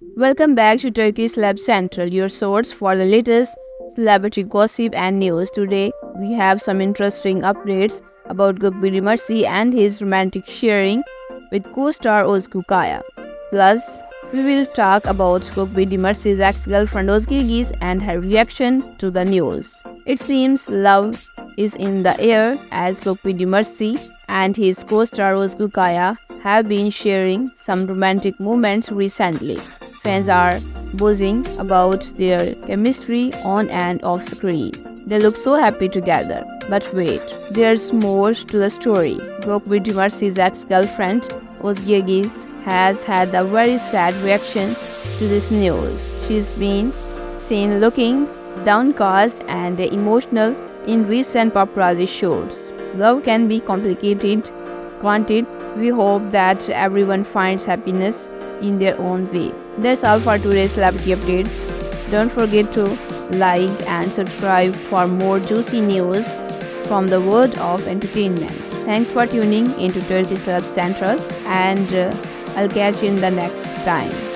Welcome back to Turkey Celeb Central, your source for the latest celebrity gossip and news. Today, we have some interesting updates about Gokbiri Mercy and his romantic sharing with co-star Ozgu Kaya. Plus, we will talk about Gokbiri Mercy's ex-girlfriend Ozgi Giz and her reaction to the news. It seems love is in the air as Gokbiri Mercy and his co-star Ozgu Kaya have been sharing some romantic moments recently. Fans are buzzing about their chemistry on and off screen. They look so happy together. But wait, there's more to the story. Gokbiri Mercy's ex-girlfriend Ozgi Giz has had a very sad reaction to this news. She's been seen looking downcast and emotional in recent paparazzi shots. Love can be complicated, can't? We hope that everyone finds happiness in their own way. That's all for today's celebrity updates. Don't forget to like and subscribe for more juicy news from the world of entertainment. Thanks for tuning into Turkey Celeb Central and uh, I'll catch you in the next time.